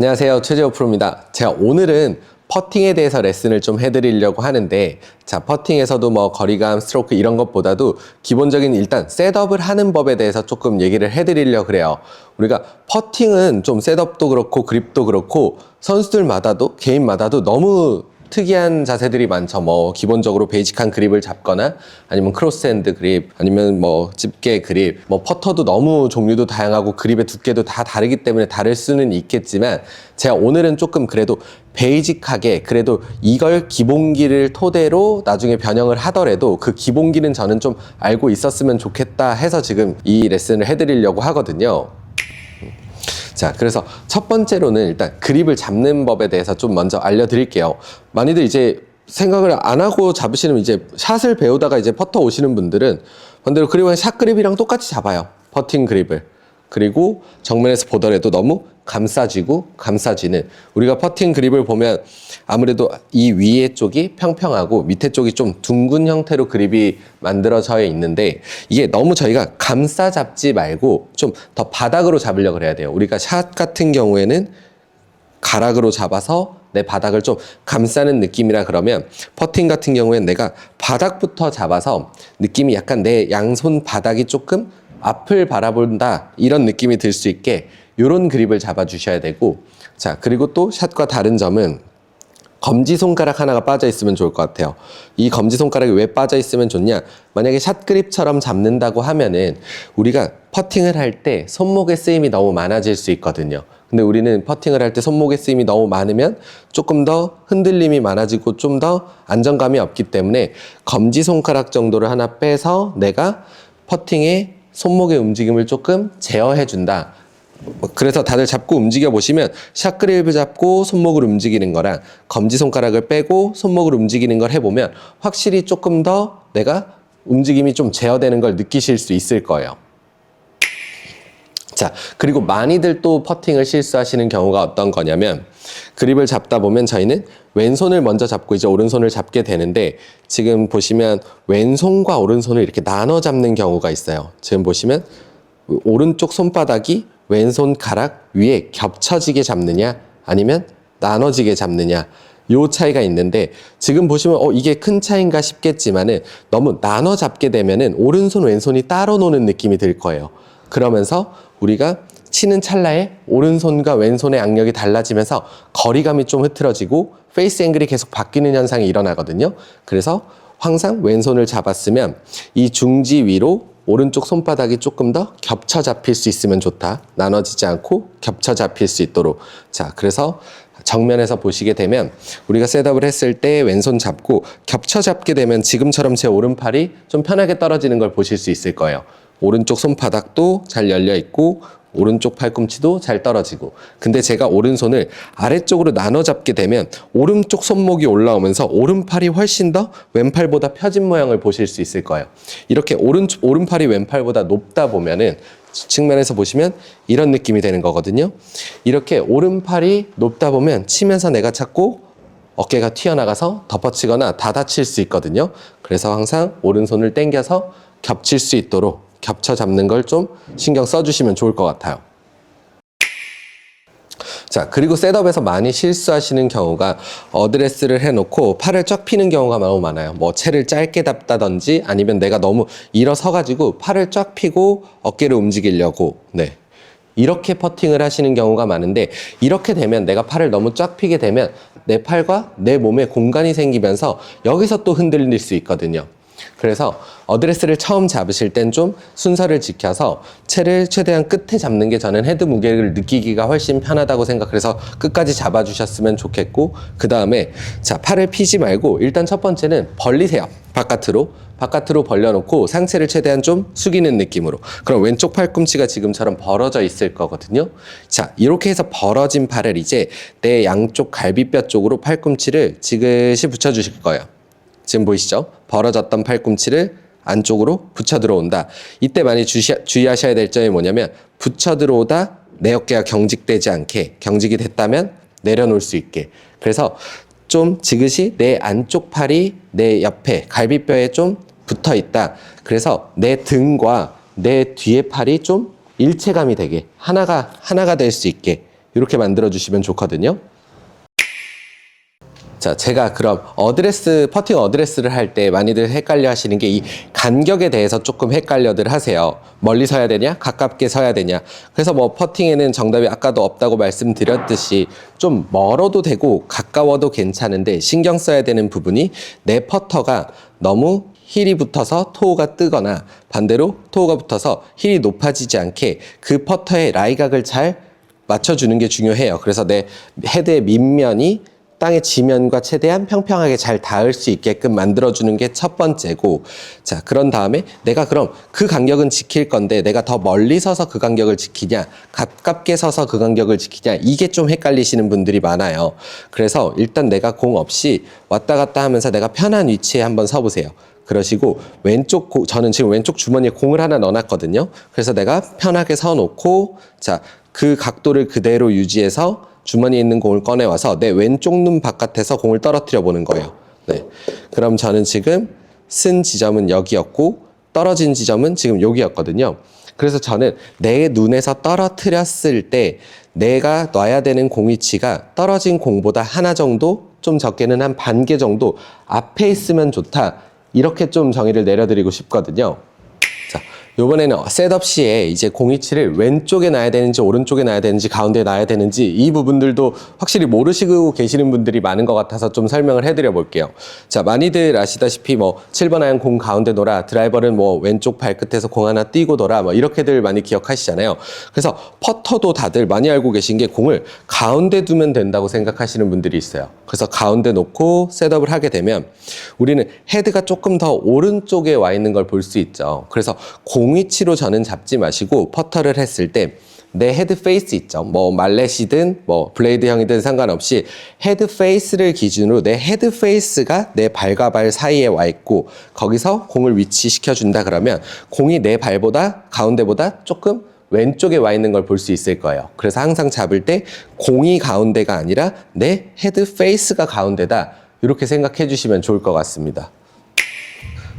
안녕하세요. 최재호 프로입니다. 제가 오늘은 퍼팅에 대해서 레슨을 좀 해드리려고 하는데, 자, 퍼팅에서도 뭐 거리감, 스트로크 이런 것보다도 기본적인 일단 셋업을 하는 법에 대해서 조금 얘기를 해드리려고 그래요. 우리가 퍼팅은 좀 셋업도 그렇고 그립도 그렇고 선수들마다도 개인마다도 너무 특이한 자세들이 많죠. 뭐 기본적으로 베이직한 그립을 잡거나 아니면 크로스핸드 그립 아니면 뭐 집게 그립 뭐 퍼터도 너무 종류도 다양하고 그립의 두께도 다 다르기 때문에 다를 수는 있겠지만 제가 오늘은 조금 그래도 베이직하게 그래도 이걸 기본기를 토대로 나중에 변형을 하더라도 그 기본기는 저는 좀 알고 있었으면 좋겠다 해서 지금 이 레슨을 해드리려고 하거든요. 자, 그래서 첫 번째로는 일단 그립을 잡는 법에 대해서 좀 먼저 알려드릴게요. 많이들 이제 생각을 안 하고 잡으시는 이제 샷을 배우다가 이제 퍼터 오시는 분들은 반대로 그립은 샷 그립이랑 똑같이 잡아요. 퍼팅 그립을. 그리고 정면에서 보더라도 너무 감싸지고 감싸지는 우리가 퍼팅 그립을 보면 아무래도 이 위에 쪽이 평평하고 밑에 쪽이 좀 둥근 형태로 그립이 만들어져 있는데 이게 너무 저희가 감싸 잡지 말고 좀 더 바닥으로 잡으려고 그래야 돼요. 우리가 샷 같은 경우에는 가락으로 잡아서 내 바닥을 좀 감싸는 느낌이라 그러면 퍼팅 같은 경우엔 내가 바닥부터 잡아서 느낌이 약간 내 양손 바닥이 조금 앞을 바라본다 이런 느낌이 들 수 있게 이런 그립을 잡아 주셔야 되고 자 그리고 또 샷과 다른 점은 검지 손가락 하나가 빠져 있으면 좋을 것 같아요. 이 검지 손가락이 왜 빠져 있으면 좋냐? 만약에 샷 그립처럼 잡는다고 하면은 우리가 퍼팅을 할 때 손목의 쓰임이 너무 많아질 수 있거든요. 근데 우리는 퍼팅을 할 때 손목의 쓰임이 너무 많으면 조금 더 흔들림이 많아지고 좀 더 안정감이 없기 때문에 검지 손가락 정도를 하나 빼서 내가 퍼팅에 손목의 움직임을 조금 제어해 준다. 그래서 다들 잡고 움직여 보시면 샷그립을 잡고 손목을 움직이는 거랑 검지 손가락을 빼고 손목을 움직이는 걸 해보면 확실히 조금 더 내가 움직임이 좀 제어되는 걸 느끼실 수 있을 거예요. 자, 그리고 많이들 또 퍼팅을 실수하시는 경우가 어떤 거냐면 그립을 잡다 보면 저희는 왼손을 먼저 잡고 이제 오른손을 잡게 되는데 지금 보시면 왼손과 오른손을 이렇게 나눠 잡는 경우가 있어요. 지금 보시면 오른쪽 손바닥이 왼손 가락 위에 겹쳐지게 잡느냐 아니면 나눠지게 잡느냐 요 차이가 있는데 지금 보시면 어 이게 큰 차이인가 싶겠지만은 너무 나눠 잡게 되면은 오른손 왼손이 따로 노는 느낌이 들 거예요. 그러면서 우리가 치는 찰나에 오른손과 왼손의 악력이 달라지면서 거리감이 좀 흐트러지고 페이스 앵글이 계속 바뀌는 현상이 일어나거든요. 그래서 항상 왼손을 잡았으면 이 중지 위로 오른쪽 손바닥이 조금 더 겹쳐 잡힐 수 있으면 좋다. 나눠지지 않고 겹쳐 잡힐 수 있도록. 자, 그래서 정면에서 보시게 되면 우리가 셋업을 했을 때 왼손 잡고 겹쳐 잡게 되면 지금처럼 제 오른팔이 좀 편하게 떨어지는 걸 보실 수 있을 거예요. 오른쪽 손바닥도 잘 열려 있고 오른쪽 팔꿈치도 잘 떨어지고. 근데 제가 오른손을 아래쪽으로 나눠 잡게 되면 오른쪽 손목이 올라오면서 오른팔이 훨씬 더 왼팔보다 펴진 모양을 보실 수 있을 거예요. 이렇게 오른, 오른팔이 왼팔보다 높다 보면은 측면에서 보시면 이런 느낌이 되는 거거든요. 이렇게 오른팔이 높다 보면 치면서 내가 자꾸 어깨가 튀어나가서 덮어치거나 다 다칠 수 있거든요. 그래서 항상 오른손을 당겨서 겹칠 수 있도록 겹쳐 잡는 걸 좀 신경 써주시면 좋을 것 같아요. 자, 그리고 셋업에서 많이 실수하시는 경우가 어드레스를 해놓고 팔을 쫙 피는 경우가 너무 많아요. 뭐 채를 짧게 잡다든지 아니면 내가 너무 일어서가지고 팔을 쫙 피고 어깨를 움직이려고, 네. 이렇게 퍼팅을 하시는 경우가 많은데 이렇게 되면 내가 팔을 너무 쫙 피게 되면 내 팔과 내 몸에 공간이 생기면서 여기서 또 흔들릴 수 있거든요. 그래서 어드레스를 처음 잡으실 땐 좀 순서를 지켜서 채를 최대한 끝에 잡는 게 저는 헤드 무게를 느끼기가 훨씬 편하다고 생각해서 끝까지 잡아주셨으면 좋겠고 그 다음에 자 팔을 피지 말고 일단 첫 번째는 벌리세요. 바깥으로. 바깥으로 벌려놓고 상체를 최대한 좀 숙이는 느낌으로. 그럼 왼쪽 팔꿈치가 지금처럼 벌어져 있을 거거든요. 자 이렇게 해서 벌어진 팔을 이제 내 양쪽 갈비뼈 쪽으로 팔꿈치를 지그시 붙여주실 거예요 지금 보이시죠? 벌어졌던 팔꿈치를 안쪽으로 붙여 들어온다. 이때 많이 주시, 주의하셔야 될 점이 뭐냐면 붙여 들어오다 내 어깨가 경직되지 않게 경직이 됐다면 내려놓을 수 있게. 그래서 좀 지그시 내 안쪽 팔이 내 옆에 갈비뼈에 좀 붙어 있다. 그래서 내 등과 내 뒤에 팔이 좀 일체감이 되게 하나가 하나가 될 수 있게 이렇게 만들어 주시면 좋거든요. 자, 제가 그럼 어드레스, 퍼팅 어드레스를 할 때 많이들 헷갈려 하시는 게 이 간격에 대해서 조금 헷갈려들 하세요. 멀리 서야 되냐? 가깝게 서야 되냐? 그래서 뭐 퍼팅에는 정답이 아까도 없다고 말씀드렸듯이 좀 멀어도 되고 가까워도 괜찮은데 신경 써야 되는 부분이 내 퍼터가 너무 힐이 붙어서 토우가 뜨거나 반대로 토우가 붙어서 힐이 높아지지 않게 그 퍼터의 라이각을 잘 맞춰주는 게 중요해요. 그래서 내 헤드의 밑면이 땅의 지면과 최대한 평평하게 잘 닿을 수 있게끔 만들어주는 게 첫 번째고, 자, 그런 다음에 내가 그럼 그 간격은 지킬 건데 내가 더 멀리 서서 그 간격을 지키냐, 가깝게 서서 그 간격을 지키냐, 이게 좀 헷갈리시는 분들이 많아요. 그래서 일단 내가 공 없이 왔다 갔다 하면서 내가 편한 위치에 한번 서보세요. 그러시고 왼쪽 고- 저는 지금 왼쪽 주머니에 공을 하나 넣어놨거든요. 그래서 내가 편하게 서놓고 자 그 각도를 그대로 유지해서 주머니에 있는 공을 꺼내와서 내 왼쪽 눈 바깥에서 공을 떨어뜨려 보는 거예요. 네. 그럼 저는 지금 쓴 지점은 여기였고 떨어진 지점은 지금 여기였거든요. 그래서 저는 내 눈에서 떨어뜨렸을 때 내가 놔야 되는 공 위치가 떨어진 공보다 하나 정도 좀 적게는 한 반 개 정도 앞에 있으면 좋다. 이렇게 좀 정의를 내려드리고 싶거든요. 자, 요번에는 셋업 시에 이제 공위치를 왼쪽에 놔야 되는지 오른쪽에 놔야 되는지 가운데 놔야 되는지 이 부분들도 확실히 모르시고 계시는 분들이 많은 것 같아서 좀 설명을 해드려 볼게요. 자, 많이들 아시다시피 뭐 7번 아이언 공 가운데 놓아 드라이버는 뭐 왼쪽 발끝에서 공 하나 띄고 둬라 뭐 이렇게들 많이 기억하시잖아요. 그래서 퍼터도 다들 많이 알고 계신 게 공을 가운데 두면 된다고 생각하시는 분들이 있어요. 그래서 가운데 놓고 셋업을 하게 되면 우리는 헤드가 조금 더 오른쪽에 와 있는 걸 볼 수 있죠. 그래서 공 위치로 저는 잡지 마시고 퍼터를 했을 때 내 헤드 페이스 있죠. 뭐 말렛이든 뭐 블레이드형이든 상관없이 헤드 페이스를 기준으로 내 헤드 페이스가 내 발과 발 사이에 와 있고 거기서 공을 위치시켜 준다 그러면 공이 내 발보다 가운데보다 조금 왼쪽에 와 있는 걸 볼 수 있을 거예요. 그래서 항상 잡을 때 공이 가운데가 아니라 내 헤드 페이스가 가운데다 이렇게 생각해 주시면 좋을 것 같습니다.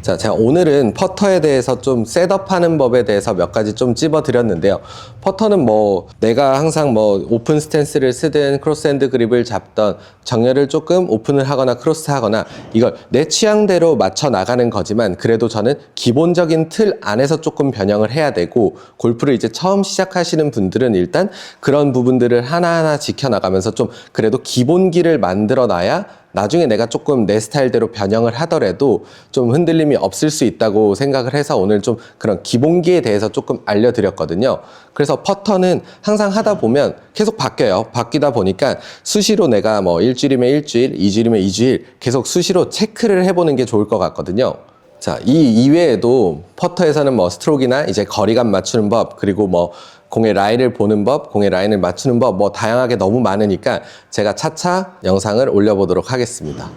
자, 제가 오늘은 퍼터에 대해서 좀 셋업하는 법에 대해서 몇 가지 좀 찝어드렸는데요. 퍼터는 뭐 내가 항상 뭐 오픈 스탠스를 쓰든 크로스핸드 그립을 잡던 정렬을 조금 오픈을 하거나 크로스 하거나 이걸 내 취향대로 맞춰 나가는 거지만 그래도 저는 기본적인 틀 안에서 조금 변형을 해야 되고 골프를 이제 처음 시작하시는 분들은 일단 그런 부분들을 하나하나 지켜나가면서 좀 그래도 기본기를 만들어 놔야 나중에 내가 조금 내 스타일대로 변형을 하더라도 좀 흔들림이 없을 수 있다고 생각을 해서 오늘 좀 그런 기본기에 대해서 조금 알려드렸거든요. 그래서 퍼터는 항상 하다 보면 계속 바뀌어요. 바뀌다 보니까 수시로 내가 뭐 일주일이면 일주일, 이주일이면 이주일 계속 수시로 체크를 해보는 게 좋을 것 같거든요. 자, 이 이외에도 퍼터에서는 뭐 스트로크나 이제 거리감 맞추는 법, 그리고 뭐 공의 라인을 보는 법, 공의 라인을 맞추는 법, 뭐 다양하게 너무 많으니까 제가 차차 영상을 올려보도록 하겠습니다.